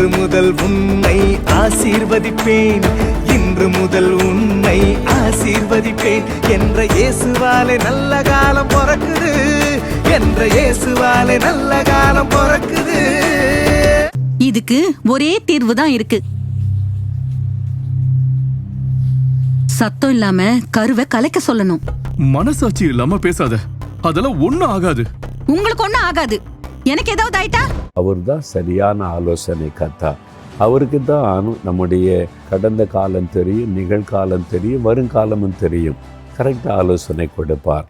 இன்று முதல் உன்னை ஆசீர்வதிப்பேன். இன்று முதல் உன்னை ஆசீர்வதிப்பேன். என்ற இயேசுவாலே நல்ல காலம் பிறக்குது. என்ற இயேசுவாலே நல்ல காலம் பிறக்குது. இதுக்கு ஒரே தீர்வு தான் இருக்கு. சத்தம் இல்லாம கருவை கலைக்க சொல்லணும். மனசாட்சி இல்லாம பேசாத. அதெல்லாம் ஒண்ணும் ஆகாது. உங்களுக்கு ஒண்ணும் ஆகாது. எனக்கு ஏதாவது ஆயிட்டா? அவர் தான் சரியான ஆலோசனை கத்தா அவருக்கு தான் நம்முடைய கடந்த காலம் தெரியும் நிகழ்காலம் தெரியும் வருங்காலமும் தெரியும். கரெக்டாக ஆலோசனை கொடுப்பார்.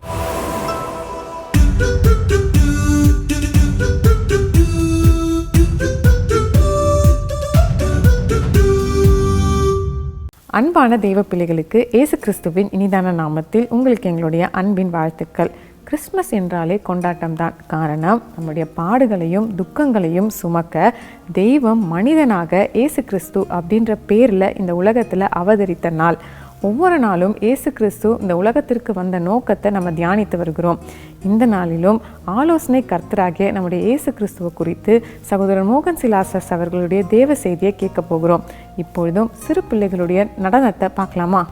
அன்பான தெய்வ பிள்ளைகளுக்கு இயேசு கிறிஸ்துவின் இனிதான நாமத்தில் உங்களுக்கு எங்களுடைய அன்பின் வாழ்த்துக்கள். கிறிஸ்மஸ் என்றாலே கொண்டாட்டம் தான் காரணம் நம்முடைய பாடுகளையும் துக்கங்களையும் சுமக்க தெய்வம் மனிதனாக இயேசு கிறிஸ்து அப்படின்ற பேரில் இந்த உலகத்தில் அவதரித்த நாள். ஒவ்வொரு நாளும் இயேசு கிறிஸ்து இந்த உலகத்திற்கு வந்த நோக்கத்தை நம்ம தியானித்து வருகிறோம். இந்த நாளிலும் ஆலோசனை கர்த்தராகிய நம்முடைய இயேசு கிறிஸ்துவ குறித்து சகோதரர் மோகன் சிலாசஸ் அவர்களுடைய தேவ செய்தியை கேட்க போகிறோம். இப்பொழுதும் சிறு பிள்ளைகளுடைய நடனத்தை பார்க்கலாமா?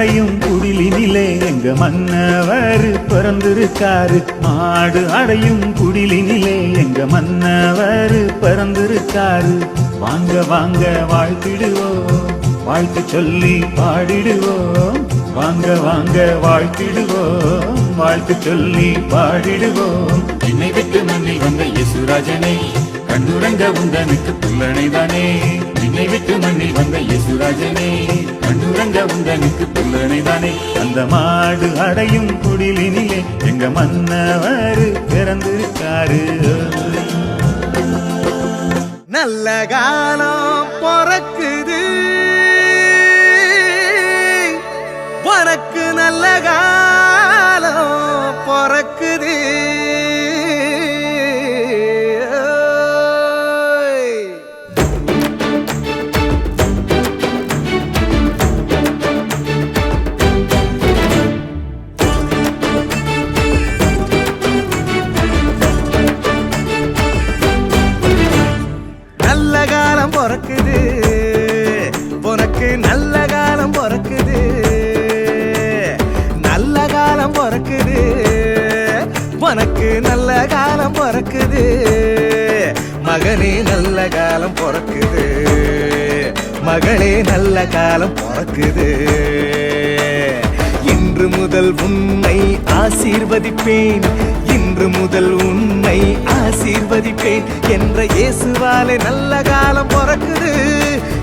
மாடு அடையும் குடிலினிலே எங்க மன்னவர் பிறந்திருக்காரு. மாடு அடையும் குடிலினிலே எங்க மன்னவர் பிறந்திருக்காரு. வாங்க வாங்க வாழ்த்திடுவோம். வாழ்த்து சொல்லி பாடிடுவோம். வாங்க வாங்க வாழ்த்திடுவோம். வாழ்த்து சொல்லி பாடிடுவோம். என்னை விட்டு மண்ணில் வந்த யசுராஜனை கண்டுரங்க உந்தனுக்கு புல்லணை தானே என்னை விட்டு மண்ணில் வந்த யசுராஜனை கண்டுரங்க பிள்ளனைதானே. அந்த மாடு அடையும் குடிலினிலே எங்க மன்னவர் பிறந்திருக்காரு. நல்ல காலம். உனக்கு நல்ல காலம் பிறக்குது. மகனே நல்ல காலம் பிறக்குது. மகளே நல்ல காலம் பிறக்குது. இன்று முதல் உன்னை ஆசீர்வதிப்பேன். இன்று முதல் உன்னை ஆசீர்வதிப்பேன். என்ற இயேசுவாலே நல்ல காலம் பிறக்குது.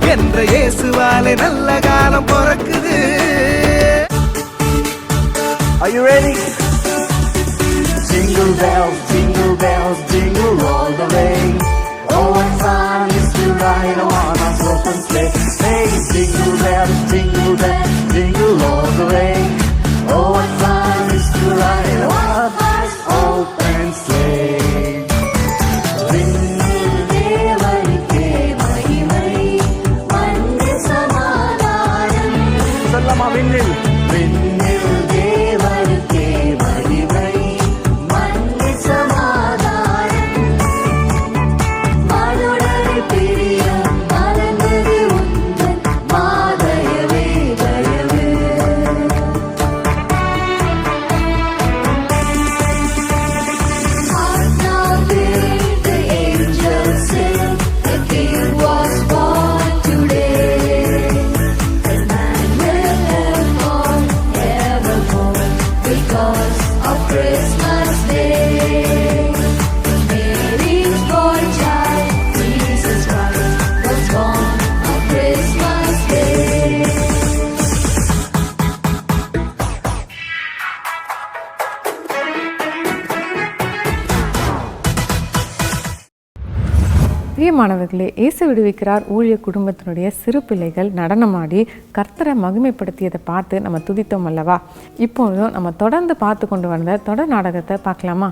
என்ற இயேசுவாலே நல்ல காலம் பிறக்குது. Are you ready? Jingle bells, jingle bells, jingle all the way. Oh, what fun is to ride on a open sleigh. Hey, jingle bells, jingle bells, jingle all the way. Oh, what fun is to ride in a பிரியமானவர்களே இயேசு விடுவிக்கிறார். ஊழிய குடும்பத்தினுடைய சிறு பிள்ளைகள் நடனமாடி கர்த்தரை மகிமைப்படுத்தியதை பார்த்து நம்ம துதித்தோம் அல்லவா? இப்பொழுதும் நம்ம தொடர்ந்து பார்த்து கொண்டு வந்த தொடர் நாடகத்தை பார்க்கலாமா?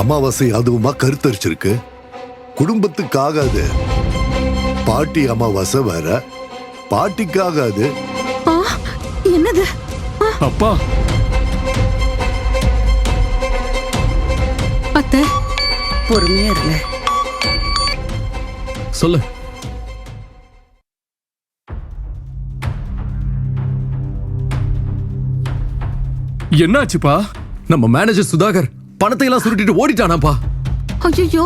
அமாவாசை அதுவுமா கருத்தரிச்சிருக்கு. குடும்பத்துக்காகாது பாட்டி அமாவாசை வேற. பாட்டிக்காக அது. என்னது? அப்பா. அத்தை. பொறுமையா இருங்க. சொல்லு. என்னாச்சுப்பா? நம்ம மேனேஜர் சுதாகர் பணத்தை எல்லாம் சுருட்டிட்டு ஓடிட்டானாப்பா. ஐயோ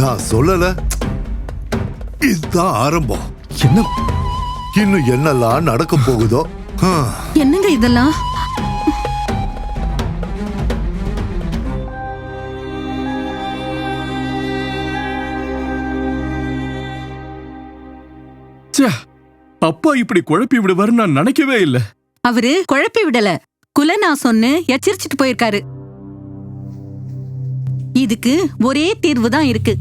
நான் சொல்லல. இதுதான் ஆரம்பம். என்ன? இன்னும் என்னெல்லாம் நடக்க போகுதோ? என்னங்க இதெல்லாம்? ச்சே அப்பா இப்படி குழப்பி விடுவாருன்னு நான் நினைக்கவே இல்ல. அவரு குழப்பி விடல. குலநாசம்னு எச்சரிச்சிட்டு போயிருக்காரு. இதுக்கு ஒரே தீர்வு தான் இருக்கு.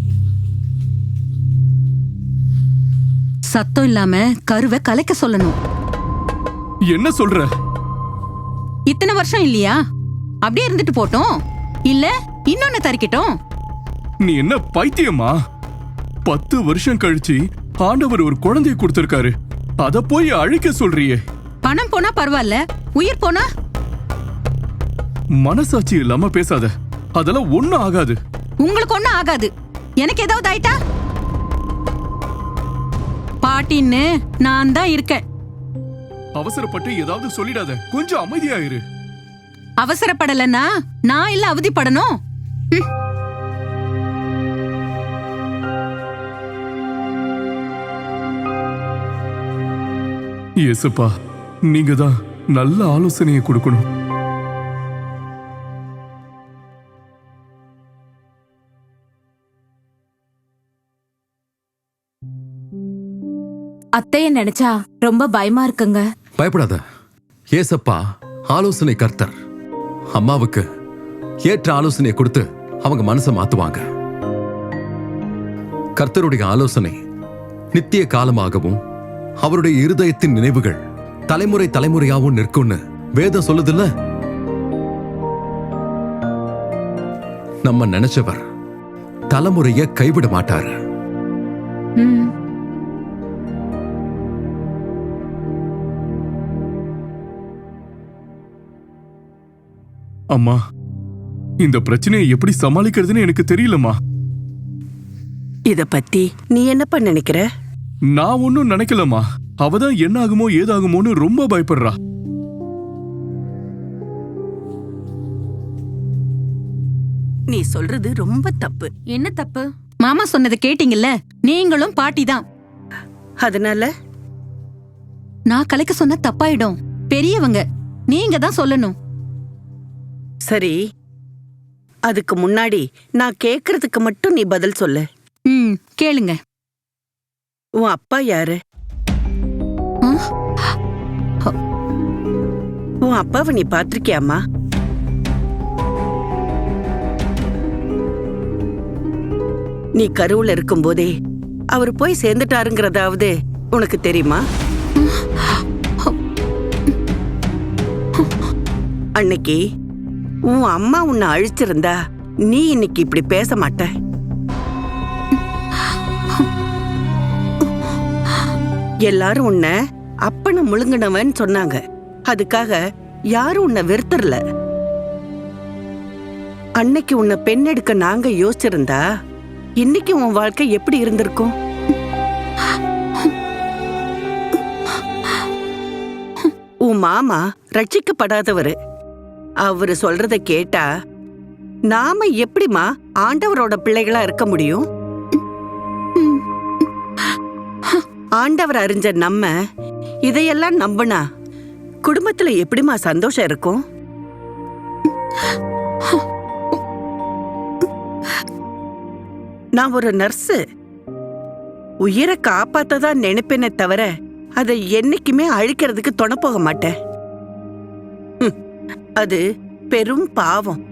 சத்தம் இல்லாம கருவை கலைக்க சொல்லணும். என்ன சொல்ற? இத்தனை வருஷம் இல்லையா? அப்படியே இருந்துட்டு போட்டோம். இல்ல இன்னொன்னு தரிக்கட்டும். நீ என்ன பைத்தியமா? பத்து வருஷம் கழிச்சு ஆண்டவர் ஒரு குழந்தைய கொடுத்திருக்காரு. அத போய் அழிக்க சொல்றியே. பணம் போனா பரவாயில்ல உயிர் போனா? மனசாட்சி இல்லாம பேசாத. அதெல்லாம் ஒண்ணும் ஆகாது. உங்களுக்கு ஒண்ணும் ஆகாது. எனக்கு ஏதாவது ஆயிட்டா? பாட்டின்னு நான் தான் இருக்கேன். அவசரப்பட்டு ஏதாவது சொல்லிடாத. கொஞ்சம் அமைதியா இரு அவசரப்படலன்னா நான் இல்ல அவதிப்படணும். இயேசுப்பா நீங்க தான் நல்ல ஆலோசனையை கொடுக்கணும். அத்தைய நினைச்சா ரொம்ப பயமா இருக்குங்க. பயப்படாத. ஏசப்பா ஆலோசனை கர்த்தர். அம்மாவுக்கு ஏற்ற ஆலோசனையை கொடுத்து அவங்க மனசை மாத்துவாங்க. கர்த்தருடைய ஆலோசனை நித்திய காலமாகவும் அவருடைய இருதயத்தின் நினைவுகள் தலைமுறை தலைமுறையாகவும் நிற்கும்னு வேதம் சொல்லுதுல்ல? நம்ம நினைச்சவர் தலைமுறைய கைவிட மாட்டாரு. அம்மா இந்த பிரச்சனையை எப்படி சமாளிக்கிறதுன்னு எனக்கு தெரியலம்மா. இத பத்தி நீ என்னப்பா நினைக்கிற? நான் ஒன்னும் நினைக்கலம்மா. அவதான் என்ன ஆகுமோ ஏதாகுமோன்னு ரொம்ப பயப்படுறா. நீ சொல்றது ரொம்ப தப்பு. என்ன தப்பு? மாமா சொன்னதை கேட்டீங்கல்ல? நீங்களும் பாட்டி தான். அதனால? நான் கலைக்க சொன்ன தப்பாயிடும். பெரியவங்க நீங்க தான் சொல்லணும். சரி. அதுக்கு முன்னாடி நான் கேக்குறதுக்கு மட்டும் நீ பதில் சொல்லு. ம் கேளுங்க. உன் அப்பா யாரு? உன் அப்பாவை நீ பாத்திருக்கியாமா நீ கருவுல இருக்கும்போதே அவர் போய் சேர்ந்துட்டாருங்கிறதாவது உனக்கு தெரியுமா? அன்னைக்கு உன் அம்மா உன்னை அழிச்சிருந்தா நீ இன்னைக்கு இப்படி பேச மாட்ட. எல்லாரும் உன்னை அப்பனை முழுங்கினவன் சொன்னாங்க. அதுக்காக யாரும் உன்னை வெறுத்தரல அன்னைக்கு உன்னை பெண் எடுக்க நாங்க யோசிச்சிருந்தா இன்னைக்கு உன் வாழ்க்கை எப்படி இருந்திருக்கும்? உன் மாமா ரட்சிக்கப்படாதவரு. அவரு சொல்றத கேட்டா நாம எப்படிமா ஆண்டவரோட பிள்ளைகளா இருக்க முடியும்? ஆண்டவர் அறிஞ்ச நம்ம இதையெல்லாம் நம்பினா குடும்பத்துல எப்படிமா சந்தோஷம் இருக்கும்? நான் ஒரு நர்ஸு. உயிரை காப்பாத்ததா நினைப்பேனே தவிர அதை என்னைக்குமே அழிக்கிறதுக்கு தொண போக மாட்டேன். அது பெரும் பாவம்.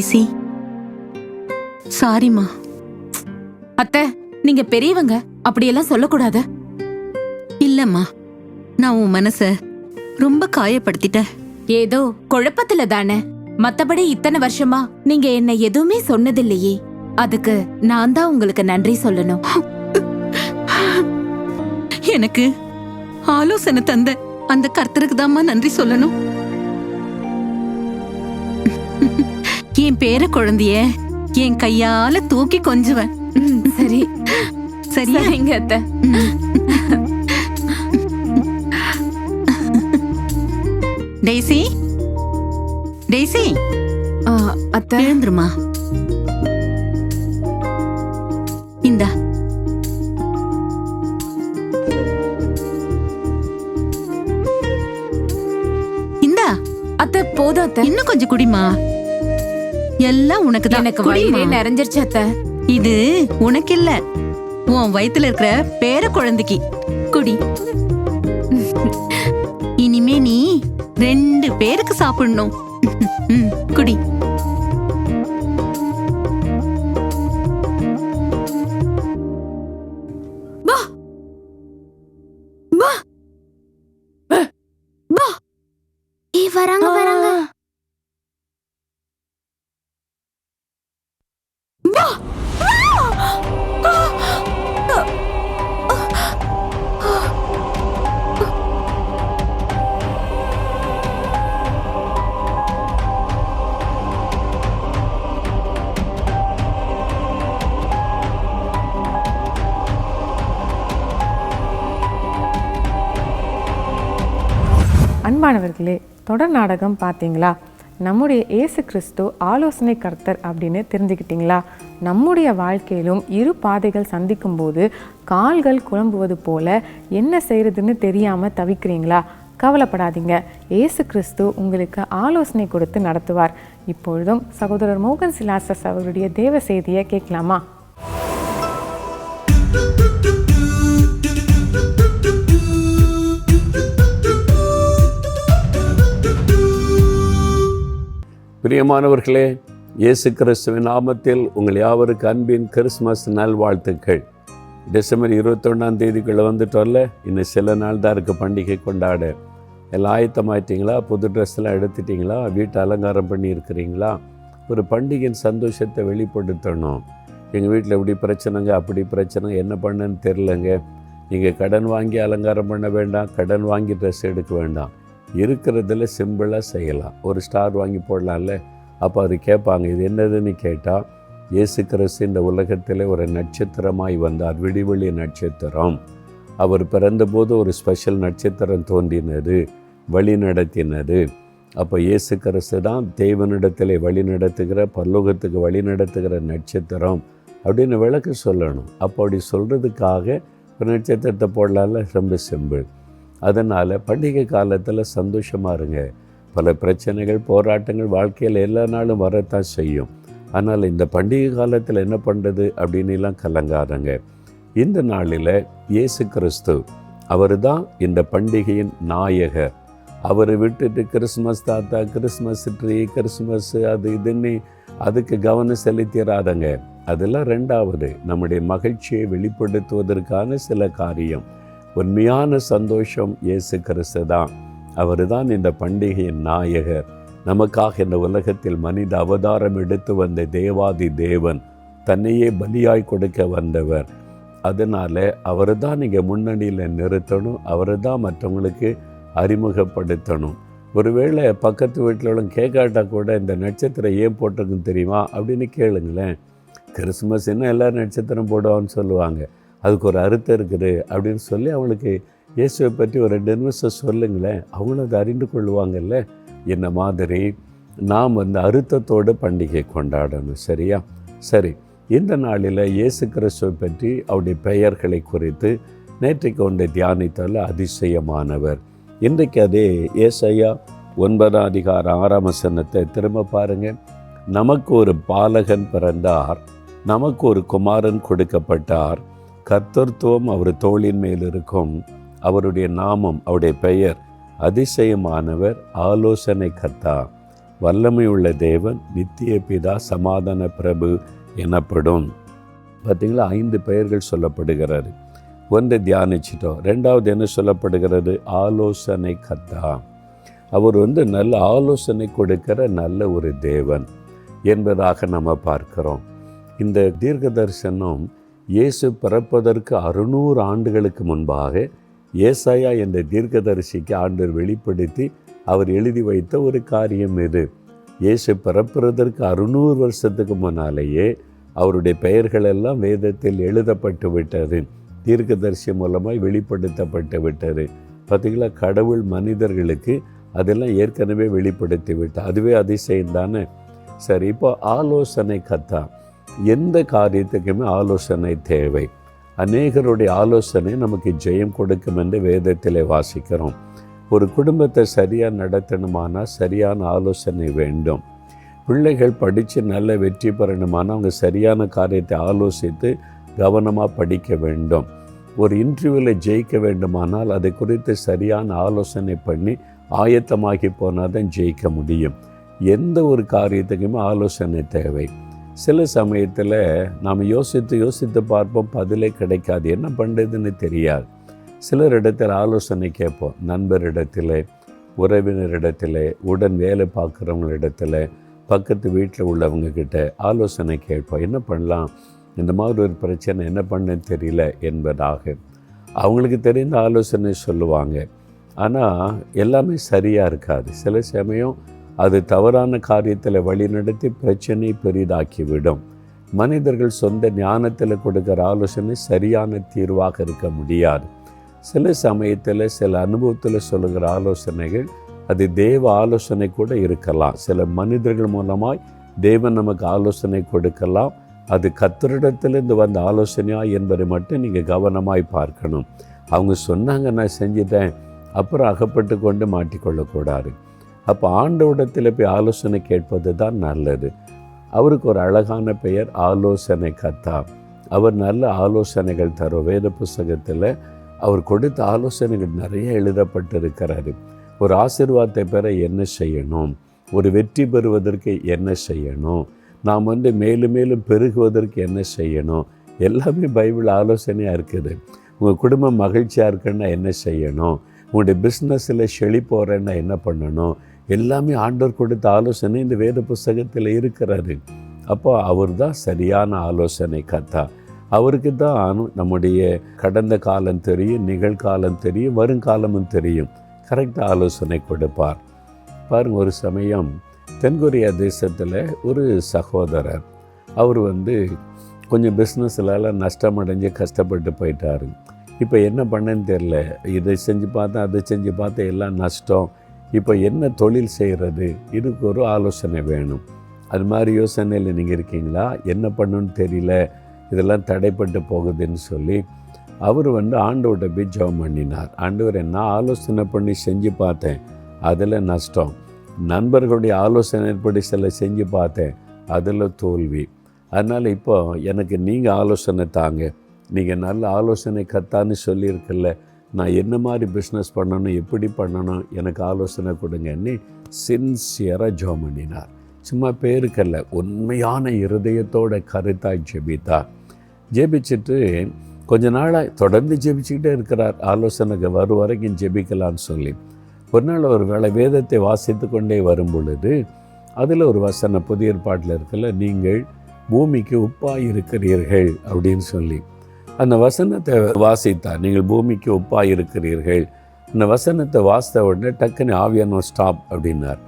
டெய்ஸி சாரிம்மா அத்தை நீங்க பெரியவங்க அப்படியெல்லாம் சொல்லக்கூடாது. இல்லம்மா நான் உன் மனச ரொம்ப காயப்படுத்திட்டேன். ஏதோ குழப்பத்துல தானே. மத்தபடி இத்தனை வருஷமா நீங்க என்ன எதுவுமே சொன்னதில்லையே. அதுக்கு நான் தான் உங்களுக்கு நன்றி சொல்லணும். எனக்கு ஆலோசனை தந்த அந்த கர்த்தருக்கு தாம்மா நன்றி சொல்லணும். என் பேர குழந்தைய. என் கையால தூக்கி கொஞ்சுவேன். சரி. சரியா? சரிங்க அத்தை. டெய்ஸி ஆ, அத்தை. எழுந்துருமா? இந்தா. இந்தா. அத்தை போதும் அத்தை. இன்னும் கொஞ்சம் குடிமா எல்லாம் உனக்கு தான் எனக்கு வயிறே நிறைஞ்சிருச்சு அத்தை. இது உனக்கு இல்ல உன் வயித்துல இருக்கிற பேர குழந்தைக்கு. குடி. இனிமே நீ ரெண்டு பேருக்கு சாப்பிடணும். குடி. நாடகம் பார்த்தீங்களா? நம்முடைய இயேசு கிறிஸ்து ஆலோசனை கர்த்தர் அப்படின்னு தெரிஞ்சுக்கிட்டீங்களா? நம்முடைய வாழ்க்கையிலும் இரு பாதைகள் சந்திக்கும் போது கால்கள் குழம்புவது போல என்ன செய்யறதுன்னு தெரியாமல் தவிக்கிறீங்களா? கவலைப்படாதீங்க. ஏசு கிறிஸ்து உங்களுக்கு ஆலோசனை கொடுத்து நடத்துவார். இப்பொழுதும் சகோதரர் மோகன் சிலாசஸ் அவருடைய தேவ செய்தியை கேட்கலாமா? பிரியமானவர்களே இயேசு கிறிஸ்துவின் நாமத்தில் உங்கள் யாவருக்கு அன்பின் கிறிஸ்மஸ் நல்வாழ்த்துக்கள். டிசம்பர் இருபத்தொன்னாம் தேதிக்குள்ளே வந்துட்டோம்ல இன்னும் சில நாள் தான் இருக்குது பண்டிகை கொண்டாட. எல்லாம் ஆயத்தமாயிட்டீங்களா? புது ட்ரெஸ்லாம் எடுத்துட்டிங்களா? வீட்டை அலங்காரம் பண்ணி இருக்கிறீங்களா ஒரு பண்டிகையின் சந்தோஷத்தை வெளிப்படுத்தணும். எங்கள் வீட்டில் இப்படி பிரச்சனைங்க அப்படி பிரச்சனை என்ன பண்ணுன்னு தெரிலங்க நீங்கள் கடன் வாங்கி அலங்காரம் பண்ண வேண்டாம் கடன் வாங்கி ட்ரெஸ் எடுக்க வேண்டாம். இருக்கிறதுல சிம்பிளாக செய்யலாம். ஒரு ஸ்டார் வாங்கி போடலாம்ல? அப்போ அது கேட்பாங்க இது என்னதுன்னு கேட்டால் இயேசு கிறிஸ்து இந்த உலகத்தில் ஒரு நட்சத்திரமாய் வந்தார் விடிவெளி நட்சத்திரம். அவர் பிறந்தபோது ஒரு ஸ்பெஷல் நட்சத்திரம் தோன்றினது வழி நடத்தினது. அப்போ இயேசு கிறிஸ்து தான் தேவனிடத்தில் வழி நடத்துகிற பல்லோகத்துக்கு வழி நடத்துகிற நட்சத்திரம். அப்படின்னு விளக்கு சொல்லணும். அப்போ அப்படி சொல்கிறதுக்காக ஒரு நட்சத்திரத்தை போடலாம்ல? ரொம்ப சிம்பிள். அதனால் பண்டிகை காலத்தில் சந்தோஷமாக இருங்க. பல பிரச்சனைகள் போராட்டங்கள் வாழ்க்கையில் எல்லா நாளும் வரத்தான் செய்யும். ஆனால் இந்த பண்டிகை காலத்தில் என்ன பண்ணுறது அப்படின்லாம் கலங்காதங்க. இந்த நாளில் இயேசு கிறிஸ்து அவர் தான் இந்த பண்டிகையின் நாயகர். அவரை விட்டுட்டு கிறிஸ்மஸ் தாத்தா கிறிஸ்மஸ் ட்ரீ கிறிஸ்மஸ் அது இதுன்னு அதுக்கு கவனம் செலுத்திடாதங்க அதெல்லாம் ரெண்டாவது நம்முடைய மகிழ்ச்சியை வெளிப்படுத்துவதற்கான சில காரியம். உண்மையான சந்தோஷம் இயேசு கிறிஸ்து தான். அவர் தான் இந்த பண்டிகையின் நாயகர். நமக்காக இந்த உலகத்தில் மனித அவதாரம் எடுத்து வந்த தேவாதி தேவன் தன்னையே பலியாய் கொடுக்க வந்தவர். அதனால் அவரை தான் நீங்கள் முன்னணியில் நிறுத்தணும் அவரை தான் மற்றவங்களுக்கு அறிமுகப்படுத்தணும். ஒருவேளை பக்கத்து வீட்டில் உள்ள கேட்காட்டா கூட இந்த நட்சத்திரம் ஏன் போட்டிருக்குன்னு தெரியுமா அப்படின்னு கேளுங்களேன். கிறிஸ்மஸ் என்ன எல்லா நட்சத்திரம் போடுவான்னு சொல்லுவாங்க. அதுக்கு ஒரு அர்த்தம் இருக்குது அப்படின்னு சொல்லி அவளுக்கு இயேசுவை பற்றி ஒரு ரெண்டு நிமிஷம் சொல்லுங்களேன். அவங்களும் அதை அறிந்து கொள்வாங்கல்ல என்ன மாதிரி? நாம் வந்து அறுத்தத்தோடு பண்டிகை கொண்டாடணும் சரியா? சரி இந்த நாளில் இயேசு கிறிஸ்துவை பற்றி அவருடைய பெயர்களை குறித்து நேற்றைக்கு ஒன்றை தியானித்தால் அதிசயமானவர். இன்றைக்கு அதே ஏசையா ஒன்பதாம் அதிகார ஆறாம் வசனத்தை திரும்ப பாருங்கள் நமக்கு ஒரு பாலகன் பிறந்தார் நமக்கு ஒரு குமாரன் கொடுக்கப்பட்டார் கர்த்தர்த்துவம் அவர் தோளின் மேல் இருக்கும். அவருடைய நாமம் அவருடைய பெயர் அதிசயமானவர் ஆலோசனை கர்த்தா. வல்லமையுள்ள தேவன் நித்திய பிதா சமாதான பிரபு எனப்படும். பார்த்தீங்களா ஐந்து பெயர்கள் சொல்லப்படுகிறாரு. ஒன்றை தியானிச்சிட்டோம். ரெண்டாவது என்ன சொல்லப்படுகிறது? ஆலோசனை கத்தா அவர் வந்து நல்ல ஆலோசனை கொடுக்கிற நல்ல ஒரு தேவன் என்பதாக நம்ம பார்க்கிறோம். இந்த தீர்க்க தரிசனம் இயேசு பிறப்பதற்கு அறுநூறு ஆண்டுகளுக்கு முன்பாக ஏசாயா என்ற தீர்க்கதரிசிக்கு ஆண்டர் வெளிப்படுத்தி அவர் எழுதி வைத்த ஒரு காரியம் இது. இயேசு பிறப்புறதற்கு அறுநூறு வருஷத்துக்கு முன்னாலேயே அவருடைய பெயர்கள் எல்லாம் வேதத்தில் எழுதப்பட்டு விட்டது. தீர்க்கதரிசி மூலமாய் வெளிப்படுத்தப்பட்டு விட்டது. பார்த்தீங்களா கடவுள் மனிதர்களுக்கு அதெல்லாம் ஏற்கனவே வெளிப்படுத்தி விட்டார். அதுவே அதிசயம் தானே? சரி இப்போ ஆலோசனை கத்தா. எந்த காரியத்துக்குமே ஆலோசனை தேவை. அநேகருடைய ஆலோசனை நமக்கு ஜெயம் கொடுக்கும் என்று வேதத்தில் வாசிக்கிறோம். ஒரு குடும்பத்தை சரியாக நடத்தணுமானால் சரியான ஆலோசனை வேண்டும். பிள்ளைகள் படித்து நல்ல வெற்றி பெறணுமானால் அவங்க சரியான காரியத்தை ஆலோசித்து கவனமாக படிக்க வேண்டும். ஒரு இன்டர்வியூவில் ஜெயிக்க வேண்டுமானால் அது குறித்து சரியான ஆலோசனை பண்ணி ஆயத்தமாகி போனால் தான் ஜெயிக்க முடியும். எந்த ஒரு காரியத்துக்குமே ஆலோசனை தேவை. சில சமயத்தில் நாம் யோசித்து யோசித்து பார்ப்போம் பதிலே கிடைக்காது. என்ன பண்ணுறதுன்னு தெரியாது. சிலர் இடத்துல ஆலோசனை கேட்போம். நண்பரிடத்தில் உறவினரிடத்தில் உடன் வேலை பார்க்குறவங்களிடத்தில் பக்கத்து வீட்டில் உள்ளவங்கக்கிட்ட ஆலோசனை கேட்போம். என்ன பண்ணலாம்? இந்த மாதிரி ஒரு பிரச்சனை என்ன பண்ணன்னு தெரியல என்பதாக. அவங்களுக்கு தெரிந்த ஆலோசனை சொல்லுவாங்க. ஆனால் எல்லாமே சரியாக இருக்காது. சில சமயம் அது தவறான காரியத்தில் வழிநடத்தி பிரச்சனை பெரிதாக்கிவிடும். மனிதர்கள் சொந்த ஞானத்தில் கொடுக்குற ஆலோசனை சரியான தீர்வாக இருக்க முடியாது. சில சமயத்தில் சில அனுபவத்தில் சொல்லுகிற ஆலோசனைகள் அது தேவ ஆலோசனை கூட இருக்கலாம். சில மனிதர்கள் மூலமாய் தேவன் நமக்கு ஆலோசனை கொடுக்கலாம். அது கத்தரிடத்திலிருந்து வந்த ஆலோசனையா என்பதை மட்டும் நீங்கள் கவனமாய் பார்க்கணும். அவங்க சொன்னாங்க நான் செஞ்சிட்டேன். அப்புறம் அகப்பட்டு கொண்டு மாட்டிக்கொள்ளக்கூடாது. அப்போ ஆண்டவிடத்தில் போய் ஆலோசனை கேட்பது தான் நல்லது. அவருக்கு ஒரு அழகான பெயர் ஆலோசனை கத்தா. அவர் நல்ல ஆலோசனைகள் தரும் வேத புஸ்தகத்தில் அவர் கொடுத்த ஆலோசனைகள் நிறைய எழுதப்பட்டிருக்கிறாரு ஒரு ஆசிர்வாதத்தை பெற என்ன செய்யணும்? ஒரு வெற்றி பெறுவதற்கு என்ன செய்யணும்? நாம் வந்து மேலும் மேலும் பெருகுவதற்கு என்ன செய்யணும்? எல்லாமே பைபிள் ஆலோசனையாக இருக்குது. உங்கள் குடும்பம் மகிழ்ச்சியாக இருக்குன்னா என்ன செய்யணும்? உங்களுடைய பிஸ்னஸில் செழிப்போகிறேன்னா என்ன பண்ணணும்? எல்லாமே ஆண்டவர் கொடுத்த ஆலோசனை இந்த வேத புஸ்தகத்தில் இருக்கிறாரு அப்போ அவர் தான் சரியான ஆலோசனை கத்தா. அவருக்கு தான் நம்முடைய கடந்த காலம் தெரியும் நிகழ்காலம் தெரியும் வருங்காலமும் தெரியும். கரெக்டாக ஆலோசனை கொடுப்பார். பாருங்க ஒரு சமயம் தென்கொரியா தேசத்தில் ஒரு சகோதரர் அவர் வந்து கொஞ்சம் பிஸ்னஸ்லாம் நஷ்டமடைஞ்சு கஷ்டப்பட்டு போயிட்டாரு. இப்போ என்ன பண்ணேன்னு தெரில இதை செஞ்சு பார்த்தேன் அதை செஞ்சு பார்த்தேன் எல்லாம் நஷ்டம். இப்போ என்ன தொழில் செய்கிறது? இதுக்கு ஒரு ஆலோசனை வேணும். அது மாதிரி யோசனையில் நீங்கள் இருக்கீங்களா? என்ன பண்ணணும்னு தெரியல. இதெல்லாம் தடைப்பட்டு போகுதுன்னு சொல்லி அவர் வந்து ஆண்டவர்கிட்ட போய் ஜெபம் பண்ணினார். ஆண்டவர் நான் ஆலோசனை பண்ணி செஞ்சு பார்த்தேன். அதில் நஷ்டம். நண்பர்களுடைய ஆலோசனைப்படி சில செஞ்சு பார்த்தேன். அதில் தோல்வி. அதனால் இப்போ எனக்கு நீங்கள் ஆலோசனை தாங்க. நீங்கள் நல்ல ஆலோசனை கத்தான்னு சொல்லியிருக்கல நான் என்ன மாதிரி பிஸ்னஸ் பண்ணணும் எப்படி பண்ணணும் எனக்கு ஆலோசனை கொடுங்கன்னு சின்சியராக ஜோம் பண்ணினார் சும்மா பேருக்கல்ல உண்மையான இருதயத்தோட கருத்தாய் ஜெபித்தா. ஜெபிச்சுட்டு கொஞ்ச நாளாக தொடர்ந்து ஜெபிச்சுக்கிட்டே இருக்கிறார். ஆலோசனைக்கு வரும் வரைக்கும் ஜெபிக்கலான்னு சொல்லி. ஒரு நாள் ஒரு வேளை வேதத்தை வாசித்து கொண்டே வரும் பொழுது அதில் ஒரு வசனம் புதிய ஏற்பாட்டில் இருக்கல நீங்கள் பூமிக்கு உப்பாக இருக்கிறீர்கள் அப்படின்னு சொல்லி. அந்த வசனத்தை வாசித்தார். நீங்கள் பூமிக்கு ஒப்பாக இருக்கிறீர்கள் அந்த வசனத்தை வாசித்த உடனே டக்குன்னு ஆவியானோ ஸ்டாப் அப்படின்னார்.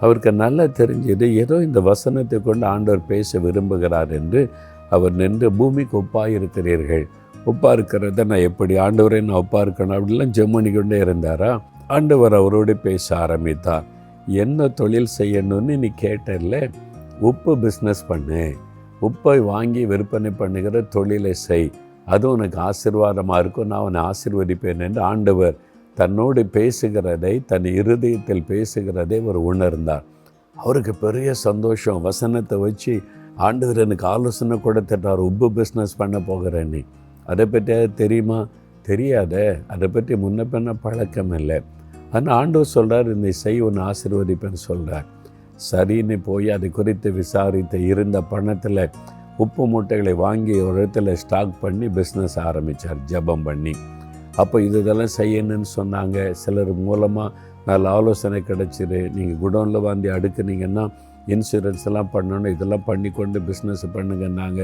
அவருக்கு நல்லா தெரிஞ்சது ஏதோ இந்த வசனத்தை கொண்டு ஆண்டவர் பேச விரும்புகிறார் என்று அவர் நின்று பூமிக்கு ஒப்பாக இருக்கிறீர்கள் ஒப்பாக இருக்கிறத நான் எப்படி ஆண்டவரை நான் ஒப்பாக இருக்கணும் அப்படிலாம் ஜெம்மனி கொண்டே இருந்தாரா? ஆண்டவர் அவரோடு பேச ஆரம்பித்தார். என்ன தொழில் செய்யணும்னு நீ கேட்டல உப்பு பிஸ்னஸ் பண்ணு. உப்பை வாங்கி விற்பனை பண்ணுகிற தொழிலை செய். அது உனக்கு ஆசிர்வாதமாக இருக்கும். நான் உன்னை ஆசீர்வதிப்பேன் என்று ஆண்டவர் தன்னோடு பேசுகிறதை தன் இருதயத்தில் பேசுகிறதை அவர் உணர்ந்தார். அவருக்கு பெரிய சந்தோஷம். வசனத்தை வச்சு ஆண்டவர் எனக்கு ஆலோசனை கொடுத்துட்டார். உப்பு பிஸ்னஸ் பண்ண போகிறேன்னு அதை பற்றியாவது தெரியுமா? தெரியாத. அதை பற்றி முன்ன பின்ன பழக்கம் இல்லை. ஆனால் ஆண்டவர் சொல்கிறார் இந்த செய் ஒன்று ஆசிர்வதிப்பேன்னு சொல்கிறார் சரின்னு போய் அது குறித்து விசாரித்து இருந்த பணத்தில் உப்பு மூட்டைகளை வாங்கி ஒரு இடத்துல ஸ்டாக் பண்ணி பிஸ்னஸ் ஆரம்பித்தார் ஜெபம் பண்ணி. அப்போ இது இதெல்லாம் செய்யணும்னு சொன்னாங்க. சிலர் மூலமாக நல்ல ஆலோசனை கிடச்சிரு நீங்கள் குடோனில் வாந்தி அடுக்குனீங்கன்னா இன்சூரன்ஸ் எல்லாம் பண்ணணும் இதெல்லாம் பண்ணி கொண்டு பிஸ்னஸ் பண்ணுங்கன்னாங்க.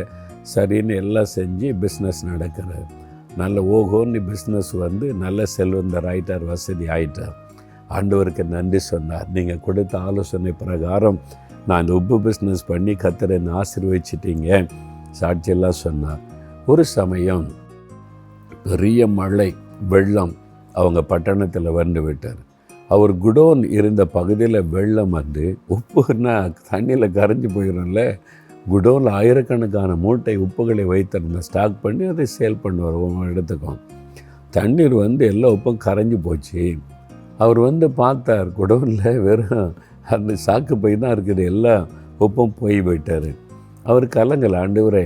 சரின்னு எல்லாம் செஞ்சு பிஸ்னஸ் நடக்கிறது நல்ல ஓஹோன்னு பிஸ்னஸ் வந்து நல்ல செல்வந்தர் ஆயிட்டார் வசதி ஆயிட்டார். ஆண்டவருக்கு நன்றி சொன்னார். நீங்கள் கொடுத்த ஆலோசனை பிரகாரம் நான் இந்த உப்பு பிஸ்னஸ் பண்ணி கத்துறேன்னு ஆசீர்வச்சிட்டீங்க சாட்சியெல்லாம் சொன்னார். ஒரு சமயம் பெரிய மழை வெள்ளம் அவங்க பட்டணத்தில் வந்து விட்டார். அவர் குடோன் இருந்த பகுதியில் வெள்ளம் வந்து உப்புன்னா தண்ணியில் கரைஞ்சி போயிடும்ல. குடோனில் ஆயிரக்கணக்கான மூட்டை உப்புகளை வைத்திருந்த ஸ்டாக் பண்ணி அதை சேல் பண்ணுவார். வருவோம் இடத்துக்கும். தண்ணீர் வந்து எல்லா உப்பும் கரைஞ்சி போச்சு. அவர் வந்து பார்த்தார் குடோனில் வெறும் அந்த சாக்கு பை தான் இருக்குது. எல்லா உப்பும் போய் போயிட்டார். அவர் கலங்கல் ஆண்டவரே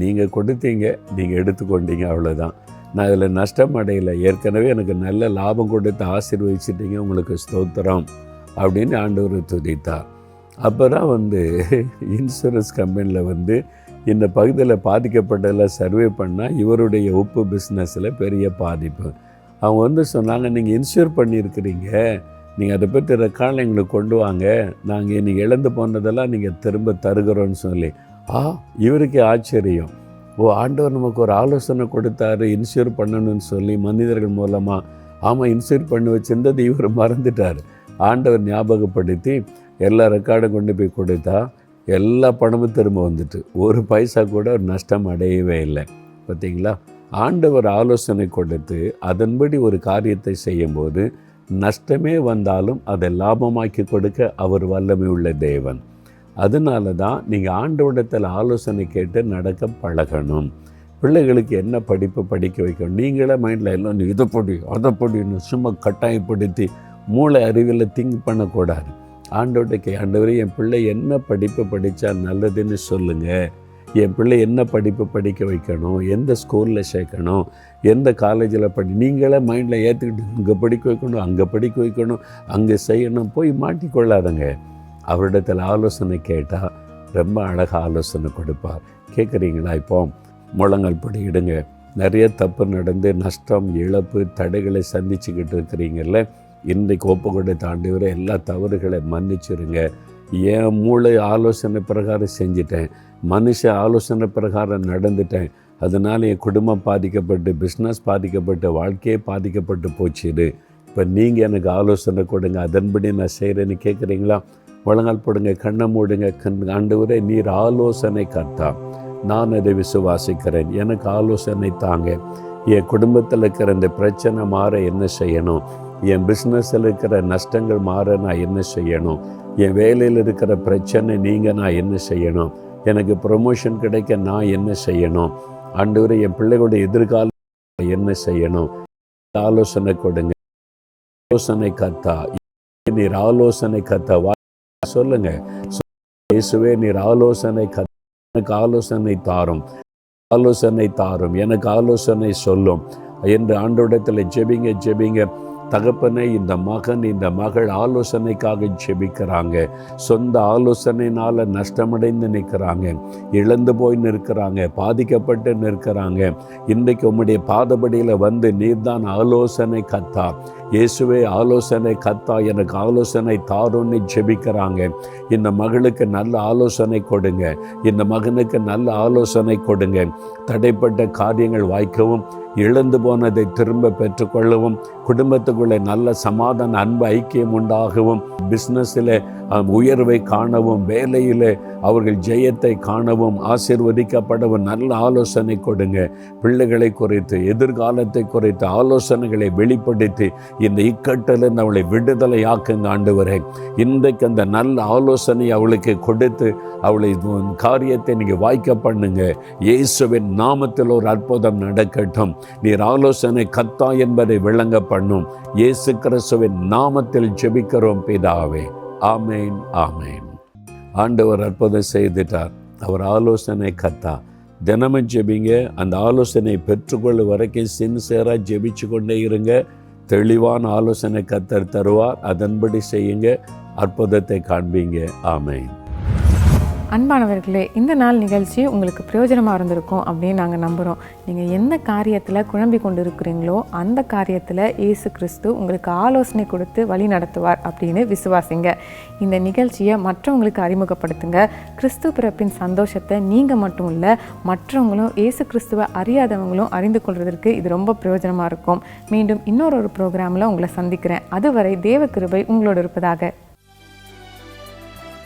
நீங்கள் கொடுத்தீங்க நீங்கள் எடுத்துக்கொண்டீங்க அவ்வளோதான் நான் இதில் நஷ்டம் அடையலை. ஏற்கனவே எனக்கு நல்ல லாபம் கொடுத்து ஆசீர்வதிச்சிட்டீங்க உங்களுக்கு ஸ்தோத்திரம் அப்படின்னு ஆண்டவர் துதித்தார். அப்போ தான் வந்து இன்சூரன்ஸ் கம்பெனியில் வந்து இந்த பகுதியில் பாதிக்கப்பட்டதில் சர்வே பண்ணால் இவருடைய உப்பு பிஸ்னஸில் பெரிய பாதிப்பு. அவங்க வந்து சொன்னாங்க நீங்கள் இன்சூர் பண்ணியிருக்கிறீங்க. நீங்கள் அதை பற்றி ரெக்கார்டில் எங்களுக்கு கொண்டு வாங்க. நாங்கள் இன்னைக்கு இழந்து போனதெல்லாம் நீங்கள் திரும்ப தருகிறோன்னு சொல்லி. ஆ இவருக்கே ஆச்சரியம். ஓ ஆண்டவர் நமக்கு ஒரு ஆலோசனை கொடுத்தாரு இன்சூர் பண்ணணும்னு சொல்லி மனிதர்கள் மூலமாக ஆமாம் இன்சூர் பண்ணி வச்சிருந்தது இவர் மறந்துட்டார். ஆண்டவர் ஞாபகப்படுத்தி எல்லா ரெக்கார்டும் கொண்டு போய் கொடுத்தா எல்லா பணமும் திரும்ப வந்துட்டு. ஒரு பைசா கூட ஒரு நஷ்டம் அடையவே இல்லை. பார்த்தீங்களா ஆண்டவர் ஆலோசனை கொடுத்து அதன்படி ஒரு காரியத்தை செய்யும்போது நஷ்டமே வந்தாலும் அதை லாபமாக்கி கொடுக்க அவர் வல்லமை உள்ள தேவன். அதனால தான் நீங்கள் ஆண்டவரிடத்தில் ஆலோசனை கேட்டு நடக்க பழகணும். பிள்ளைகளுக்கு என்ன படிப்பு படிக்க வைக்கணும்? நீங்களே மைண்டில் எல்லாம் நீ இதை பொடி அதை பொடின்னு சும்மா கட்டாயப்படுத்தி மூளை அறிவில் திங்க் பண்ணக்கூடாது. ஆண்டவர்கிட்ட ஆண்டவரே என் பிள்ளை என்ன படிப்பு படித்தா நல்லதுன்னு சொல்லுங்கள் என் பிள்ளை என்ன படிப்பு படிக்க வைக்கணும்? எந்த ஸ்கூலில் சேர்க்கணும்? எந்த காலேஜில் படி நீங்களே மைண்டில் ஏற்றுக்கிட்டு இங்கே படிக்க வைக்கணும் அங்கே படிக்க வைக்கணும் அங்கே செய்யணும் போய் மாட்டிக்கொள்ளாதங்க. அவரிடத்தில் ஆலோசனை கேட்டால் ரொம்ப அழகாக ஆலோசனை கொடுப்பார். கேட்குறீங்களா இப்போ? முழங்கால் படியிடுங்க நிறைய தப்பு நடந்து நஷ்டம் இழப்பு தடைகளை சந்திச்சுக்கிட்டு இருக்கிறீங்கல்ல இன்றைக்கு ஒப்பு கொடுத்த ஆண்டவரை எல்லா தவறுகளை மன்னிச்சிருங்க. என் மூளை ஆலோசனை பிரகாரம் செஞ்சிட்டேன். மனுஷ ஆலோசனை பிரகாரம் நடந்துட்டேன். அதனால் என் குடும்பம் பாதிக்கப்பட்டு பிஸ்னஸ் பாதிக்கப்பட்டு வாழ்க்கையே பாதிக்கப்பட்டு போச்சுது இப்போ நீங்கள் எனக்கு ஆலோசனை கொடுங்க அதன்படி நான் செய்கிறேன்னு கேட்குறீங்களா? முழங்கால் போடுங்க கண்ணை மூடுங்க கண் ஆண்டவரே நீர் ஆலோசனை கர்த்தா. நான் அதை விசுவாசிக்கிறேன் எனக்கு ஆலோசனை தாங்க. என் குடும்பத்தில் இருக்கிற இந்த பிரச்சனை மாற என்ன செய்யணும்? என் பிஸ்னஸில் இருக்கிற நஷ்டங்கள் மாற நான் என்ன செய்யணும்? என் வேலையில் இருக்கிற பிரச்சனை நீங்கள் நான் என்ன செய்யணும்? எனக்கு ப்ரொமோஷன் கிடைக்க நான் என்ன செய்யணும்? ஆண்டவரே என் பிள்ளைகளுடைய எதிர்காலம் என்ன செய்யணும்? ஆலோசனை கொடுங்க. ஆலோசனை கத்தா. நீர் ஆலோசனை கத்தா. வா சொல்லுங்க. இயேசுவே நீர் ஆலோசனை கத்த எனக்கு ஆலோசனை தாரும். ஆலோசனை தாரும். எனக்கு ஆலோசனை சொல்லும். என்று ஆண்டோடத்தில் ஜெபிங்க ஜெபிங்க. தகப்பனை இந்த மகன் இந்த மகள் ஆலோசனைக்காக செபிக்கிறாங்க சொந்த ஆலோசனைனால நஷ்டமடைந்து நிற்கிறாங்க. இழந்து போய் நிற்கிறாங்க. பாதிக்கப்பட்டு நிற்கிறாங்க. இன்றைக்கு உம்முடைய பாதபடியில் வந்து நீர்தான் ஆலோசனை கத்தா. இயேசுவே ஆலோசனை கத்தா எனக்கு ஆலோசனை தாருன்னு ஜெபிக்கிறாங்க. இந்த மகளுக்கு நல்ல ஆலோசனை கொடுங்க. இந்த மகனுக்கு நல்ல ஆலோசனை கொடுங்க. தடைப்பட்ட காரியங்கள் வாய்க்கவும் இழந்து போனதை திரும்ப பெற்றுக்கொள்ளவும் குடும்பத்துக்குள்ளே நல்ல சமாதான அன்பு ஐக்கியம் உண்டாகவும் பிஸ்னஸில் உயர்வை காணவும் வேலையில் அவர்கள் ஜெயத்தை காணவும் ஆசிர்வதிக்கப்படவும் நல்ல ஆலோசனை கொடுங்க. பிள்ளைகளை குறித்து எதிர்காலத்தை குறித்து ஆலோசனைகளை வெளிப்படுத்தி இந்த இக்கட்டிலிருந்து அவளை விடுதலை ஆக்குங்க ஆண்டு இன்றைக்கு அந்த நல்ல ஆலோசனை அவளுக்கு கொடுத்து அவளை உன் காரியத்தை நீங்கள் வாய்க்க பண்ணுங்க. இயேசுவின் நாமத்தில் ஒரு அற்புதம் நடக்கட்டும். நீர் ஆலோசனை கத்தா என்பதை விளங்க பண்ணும். இயேசு கிறிஸ்துவின் நாமத்தில் ஜெபிக்கிறோம் பிதாவே. ஆமேன் ஆமேன். ஆண்டவர் அற்புதம் செய்துட்டார். அவர் ஆலோசனை கத்தா. தினமும் ஜெபிங்க. அந்த ஆலோசனை பெற்றுக்கொள்ள வரைக்கும் சின்சியராக ஜெபிச்சு கொண்டே இருங்க. தெளிவான ஆலோசனை கத்தர் தருவார். அதன்படி செய்யுங்க. அற்புதத்தை காண்பீங்க. ஆமை அன்பானவர்களே இந்த நாள் நிகழ்ச்சி உங்களுக்கு பிரயோஜனமாக இருந்திருக்கும் அப்படின்னு நாங்கள் நம்புகிறோம் நீங்கள் எந்த காரியத்தில் குழம்பி கொண்டு இருக்கிறீங்களோ அந்த காரியத்தில் இயேசு கிறிஸ்து உங்களுக்கு ஆலோசனை கொடுத்து வழி நடத்துவார் அப்படின்னு விசுவாசிங்க. இந்த நிகழ்ச்சியை மற்றவங்களுக்கு அறிமுகப்படுத்துங்க. கிறிஸ்து பிறப்பின் சந்தோஷத்தை நீங்கள் மட்டும் இல்லை மற்றவங்களும் இயேசு கிறிஸ்துவை அறியாதவங்களும் அறிந்து கொள்வதற்கு இது ரொம்ப பிரயோஜனமாக இருக்கும். மீண்டும் இன்னொரு ஒரு ப்ரோக்ராமில் உங்களை சந்திக்கிறேன். அதுவரை தேவ கிருபை உங்களோடு இருப்பதாக.